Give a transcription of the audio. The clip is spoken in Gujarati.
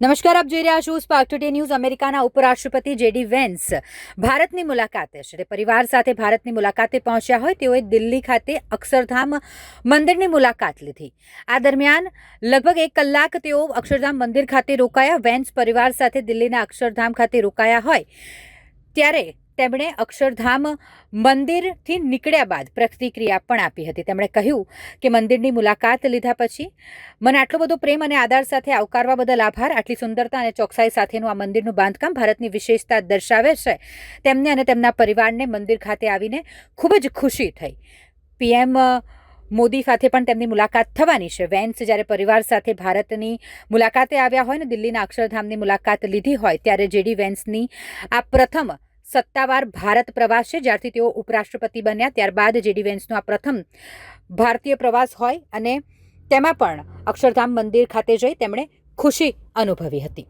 નમસ્કાર, આપ જોઈ રહ્યા છો સ્પાર્ક ટુડે ન્યૂઝ, અમેરિકાના ઉપરાષ્ટ્રપતિ જેડી વેન્સ. ભારતની મુલાકાતે તે પરિવાર સાથે ભારતની મુલાકાતે પહોંચ્યા હોય તેઓએ દિલ્હી ખાતે અક્ષરધામ મંદિરની મુલાકાત લીધી. આ દરમિયાન લગભગ એક કલાક તેઓ અક્ષરધામ મંદિર ખાતે રોકાયા. વેન્સ પરિવાર સાથે દિલ્હીના અક્ષરધામ ખાતે રોકાયા હોય ત્યારે તેમણે અક્ષરધામ મંદિરથી નીકળ્યા બાદ પ્રતિક્રિયા પણ આપી હતી. તેમણે કહ્યું કે મંદિરની મુલાકાત લીધા પછી મને આટલો બધો પ્રેમ અને આદર સાથે આવકારવા બદલ આભાર. આટલી સુંદરતા અને ચોકસાઈ સાથેનું આ મંદિરનું બાંધકામ ભારતની વિશેષતા દર્શાવે છે. તેમને અને તેમના પરિવારને મંદિર ખાતે આવીને ખૂબ જ ખુશી થઈ. પીએમ મોદી સાથે પણ તેમની મુલાકાત થવાની છે. વેન્સ જ્યારે પરિવાર સાથે ભારતની મુલાકાતે આવ્યા હોય ને દિલ્હીના અક્ષરધામની મુલાકાત લીધી હોય, ત્યારે જેડી વેન્સની આ પ્રથમ સત્તાવાર ભારત પ્રવાસ છે જ્યારથી તેઓ ઉપરાષ્ટ્રપતિ બન્યા. ત્યારબાદ જેડી વેન્સનો આ પ્રથમ ભારતીય પ્રવાસ હોય અને તેમાં પણ અક્ષરધામ મંદિર ખાતે જઈ તેમણે ખુશી અનુભવી હતી.